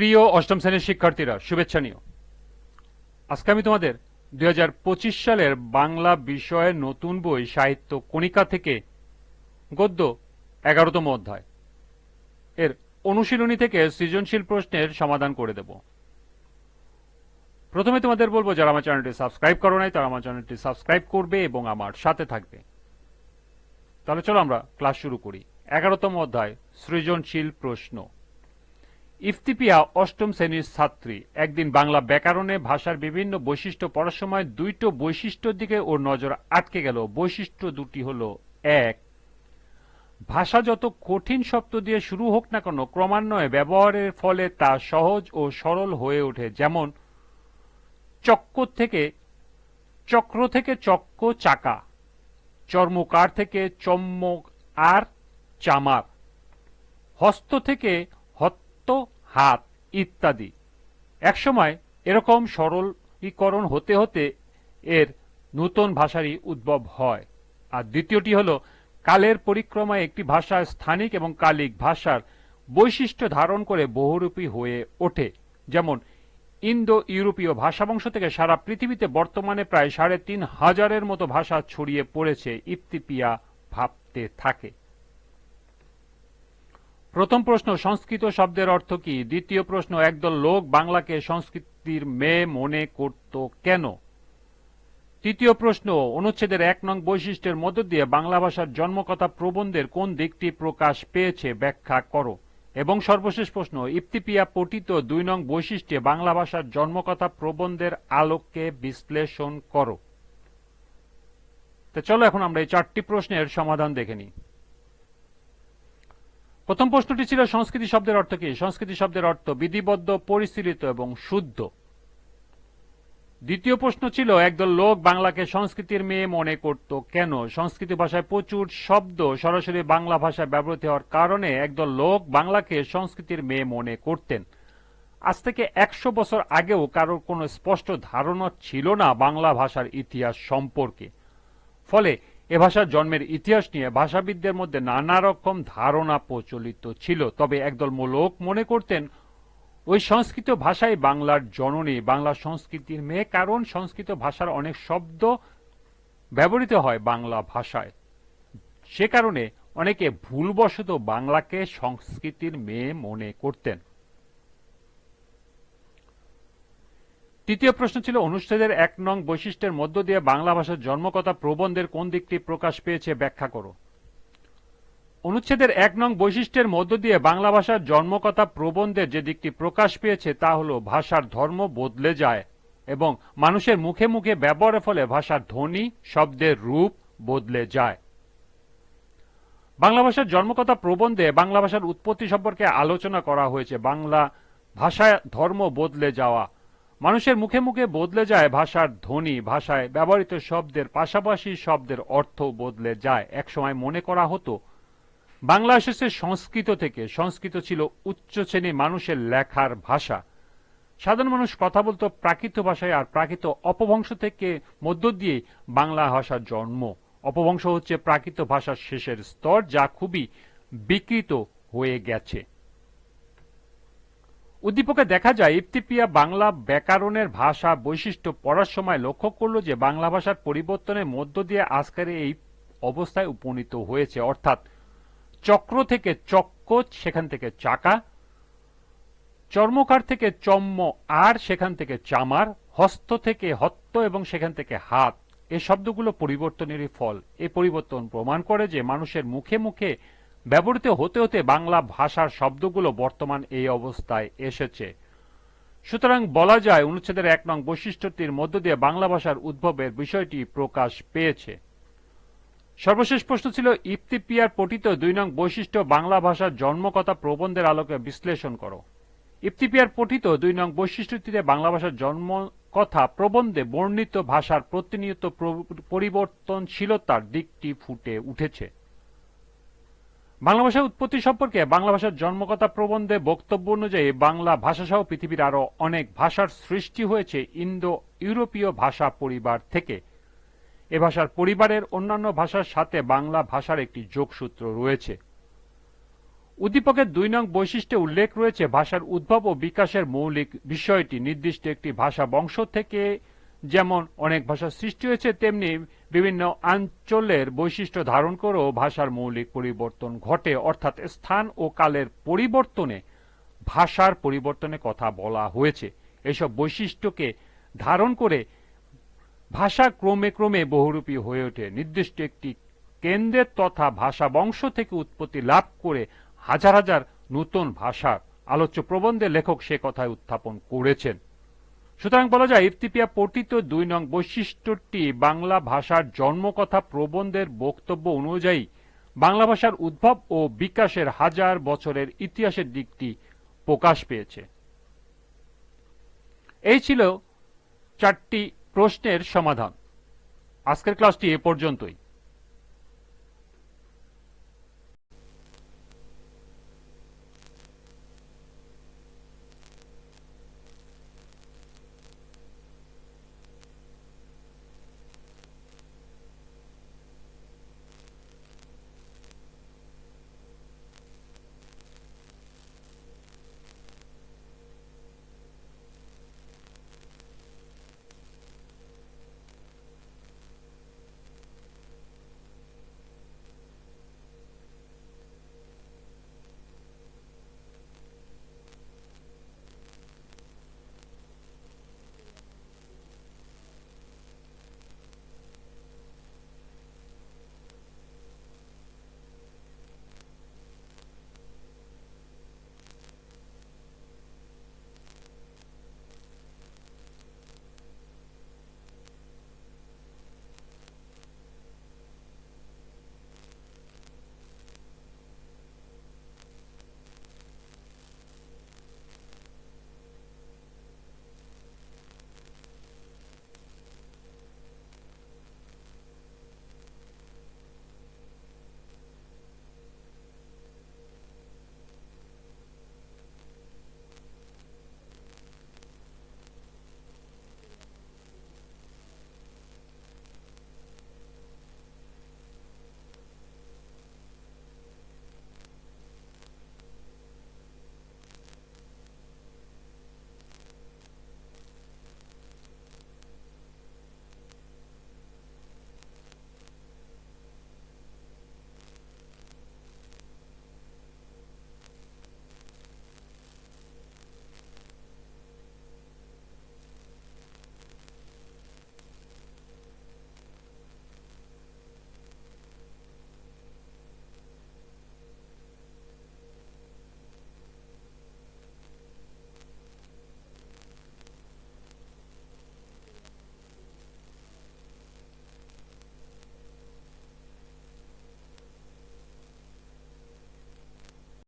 প্রিয় অষ্টম শ্রেণির শিক্ষার্থীরা, শুভেচ্ছা নিও। আজকে আমি তোমাদের দুই হাজার পঁচিশ সালের বাংলা বিষয়ের নতুন বই সাহিত্য কণিকা থেকে গদ্য এগারোতম অধ্যায় এর অনুশীলনী থেকে সৃজনশীল প্রশ্নের সমাধান করে দেব। প্রথমে তোমাদের বলব, যারা আমার চ্যানেলটি সাবস্ক্রাইব করো নাই, তারা আমার চ্যানেলটি সাবস্ক্রাইব করবে এবং আমার সাথে থাকবে। তাহলে চলো আমরা ক্লাস শুরু করি। এগারোতম অধ্যায়, সৃজনশীল প্রশ্ন। ইফতিপিয়া অষ্টম শ্রেণির ছাত্রী। একদিন বাংলা ব্যাকরণে ভাষার বিভিন্ন বৈশিষ্ট্য পড়ার সময় দুইটো বৈশিষ্ট্যর দিকে ওর নজর আটকে গেল। বৈশিষ্ট্য দুটি হলো, এক, ভাষা যত কঠিন শব্দ দিয়ে শুরু হোক না কেন, ক্রমান্বয়ে ব্যবহারের ফলে তা সহজ ও সরল হয়ে ওঠে। যেমন চক্কর থেকে, চক্র থেকে চক্র চাকা, চর্মকার থেকে চম্মক আর চামার, হস্ত থেকে হাত ইত্যাদি। একসময় এরকম সরলীকরণ হতে হতে এর নূতন ভাষারই উদ্ভব হয়। আর দ্বিতীয়টি হল, কালের পরিক্রমায় একটি ভাষা স্থানিক এবং কালিক ভাষার বৈশিষ্ট্য ধারণ করে বহুরূপী হয়ে ওঠে। যেমন ইন্দো ইউরোপীয় ভাষাবংশ থেকে সারা পৃথিবীতে বর্তমানে প্রায় সাড়ে তিন হাজারের মতো ভাষা ছড়িয়ে পড়েছে ইফতিপিয়া ভাবতে থাকে। প্রথম প্রশ্ন, সংস্কৃত শব্দের অর্থ কি? দ্বিতীয় প্রশ্ন, একদল লোক বাংলাকে সংস্কৃতির মেয়ে মনে করত কেন? তৃতীয় প্রশ্ন, অনুচ্ছেদের এক নং বৈশিষ্ট্যের মধ্য দিয়ে বাংলা ভাষার জন্মকথা প্রবন্ধের কোন দিকটি প্রকাশ পেয়েছে ব্যাখ্যা করো। এবং সর্বশেষ প্রশ্ন, ইফতিপিয়া পঠিত দুই নং বৈশিষ্ট্যে বাংলা ভাষার জন্মকথা প্রবন্ধের আলোককে বিশ্লেষণ করো। তো চলো এখন আমরা এই চারটি প্রশ্নের সমাধান দেখে নিই। প্রথম প্রশ্নটি ছিল সংস্কৃতি শব্দের অর্থ কি? সংস্কৃতি শব্দের অর্থ বিধিবদ্ধ, পরিশীলিত এবং শুদ্ধ। দ্বিতীয় প্রশ্ন ছিল, একদল লোক বাংলাকে সংস্কৃতির মেয়ে মনে করত কেন? সংস্কৃত ভাষায় প্রচুর শব্দ সরাসরি বাংলা ভাষায় ব্যবহৃত হওয়ার কারণে একদল লোক বাংলাকে সংস্কৃতির মেয়ে মনে করতেন। আজ থেকে একশো বছর আগেও কারোর কোনো স্পষ্ট ধারণা ছিল না বাংলা ভাষার ইতিহাস সম্পর্কে। ফলে এ ভাষার জন্মের ইতিহাস নিয়ে ভাষাবিদদের মধ্যে নানা রকম ধারণা প্রচলিত ছিল। তবে একদল লোক মনে করতেন, ওই সংস্কৃত ভাষাই বাংলার জননী, বাংলা সংস্কৃতির মেয়ে, কারণ সংস্কৃত ভাষার অনেক শব্দ ব্যবহৃত হয় বাংলা ভাষায়। সে কারণে অনেকে ভুলবশত বাংলাকে সংস্কৃতির মেয়ে মনে করতেন। তৃতীয় প্রশ্ন ছিল, অনুচ্ছেদের এক নং বৈশিষ্ট্যের মধ্য দিয়ে বাংলা ভাষার জন্মকথা প্রবন্ধের কোন দিকটি প্রকাশ পেয়েছে ব্যাখ্যা করো। অনুচ্ছেদের এক নং বৈশিষ্ট্যের মধ্য দিয়ে বাংলা ভাষার জন্মকথা প্রবন্ধের যে দিকটি প্রকাশ পেয়েছে তা হল, ভাষার ধর্ম বদলে যায় এবং মানুষের মুখে মুখে ব্যবহারের ফলে ভাষার ধ্বনি, শব্দের রূপ বদলে যায়। বাংলা ভাষার জন্মকথা প্রবন্ধে বাংলা ভাষার উৎপত্তি সম্পর্কে আলোচনা করা হয়েছে। বাংলা ভাষায় ধর্ম বদলে যাওয়া মানুষের মুখে মুখে বদলে যায় ভাষার ধ্বনি, ভাষায় ব্যবহৃত শব্দের পাশাপাশি শব্দের অর্থ বদলে যায়। একসময় মনে করা হতো, বাংলা এসেছে সংস্কৃত থেকে, সংস্কৃত ছিল উচ্চ শ্রেণির মানুষের লেখার ভাষা। সাধারণ মানুষ কথা বলতো প্রাকৃত ভাষায় আর প্রাকৃত অপভংশ থেকে মধ্য দিয়ে বাংলা ভাষার জন্ম। অপভংশ হচ্ছে প্রাকৃত ভাষার শেষের স্তর যা খুবই বিকৃত হয়ে গেছে। উদ্দীপকে দেখা যায়, ইফতিপিয়া বাংলা ব্যাকরণের ভাষা বৈশিষ্ট্য পড়ার সময় লক্ষ্য করল যে বাংলা ভাষার পরিবর্তনের মধ্য দিয়ে আজকের এই অবস্থায় উপনীত হয়েছে। অর্থাৎ চক্র থেকে চক্র সেখান থেকে চাকা, চর্মকার থেকে চম্ম আর, সেখান থেকে চামার, হস্ত থেকে হত্ত এবং সেখান থেকে হাত। এ শব্দগুলো পরিবর্তনেরই ফল। এ পরিবর্তন প্রমাণ করে যে মানুষের মুখে মুখে ব্যবহৃত হতে হতে বাংলা ভাষার শব্দগুলো বর্তমান এই অবস্থায় এসেছে। সুতরাং বলা যায়, অনুচ্ছেদের এক নং বৈশিষ্ট্যটির মধ্য দিয়ে বাংলা ভাষার উদ্ভবের বিষয়টি প্রকাশ পেয়েছে। সর্বশেষ প্রশ্ন ছিল, ইফতিপিয়ার পঠিত দুই নং বৈশিষ্ট্য বাংলা ভাষার জন্মকথা প্রবন্ধের আলোকে বিশ্লেষণ করো। ইফতিপিয়ার পঠিত দুই নং বৈশিষ্ট্যটিতে বাংলা ভাষার জন্ম কথা প্রবন্ধে বর্ণিত ভাষার প্রতিনিয়ত পরিবর্তনশীলতার দিকটি ফুটে উঠেছে। বাংলা ভাষার উৎপত্তি সম্পর্কে বাংলা ভাষার জন্মকথা প্রবন্ধে বক্তব্য অনুযায়ী বাংলা ভাষাসহ পৃথিবীর আরও অনেক ভাষার সৃষ্টি হয়েছে ইন্দো ইউরোপীয় ভাষা পরিবার থেকে। এ ভাষার পরিবারের অন্যান্য ভাষার সাথে বাংলা ভাষার একটি যোগসূত্র রয়েছে। উদ্দীপকের দুই নং বৈশিষ্ট্যে উল্লেখ রয়েছে, ভাষার উদ্ভব ও বিকাশের মৌলিক বিষয়টি নির্দিষ্ট একটি ভাষা বংশ থেকে যেমন অনেক ভাষার সৃষ্টি হয়েছে, তেমনি বিভিন্ন অঞ্চলের বৈশিষ্ট্য ধারণ করেও ভাষার মৌলিক পরিবর্তন ঘটে। অর্থাৎ স্থান ও কালের পরিবর্তনে, ভাষার পরিবর্তনের কথা বলা হয়েছে। এসব বৈশিষ্ট্যকে ধারণ করে ভাষা ক্রমে ক্রমে বহুরূপী হয়ে ওঠে। নির্দিষ্ট একটি কেন্দ্রের তথা ভাষা বংশ থেকে উৎপত্তি লাভ করে হাজার হাজার নতুন ভাষার আলোচ্য প্রবন্ধে লেখক সে কথায় উত্থাপন করেছেন। সুতরাং বলা যায়, ইফতিপিয়া পঠিত দুই নং বৈশিষ্ট্যটি বাংলা ভাষার জন্মকথা প্রবন্ধের বক্তব্য অনুযায়ী বাংলা ভাষার উদ্ভব ও বিকাশের হাজার বছরের ইতিহাসের দিকটি প্রকাশ পেয়েছে। এই ছিল চারটি প্রশ্নের সমাধান। আজকের ক্লাসটি এ পর্যন্তই।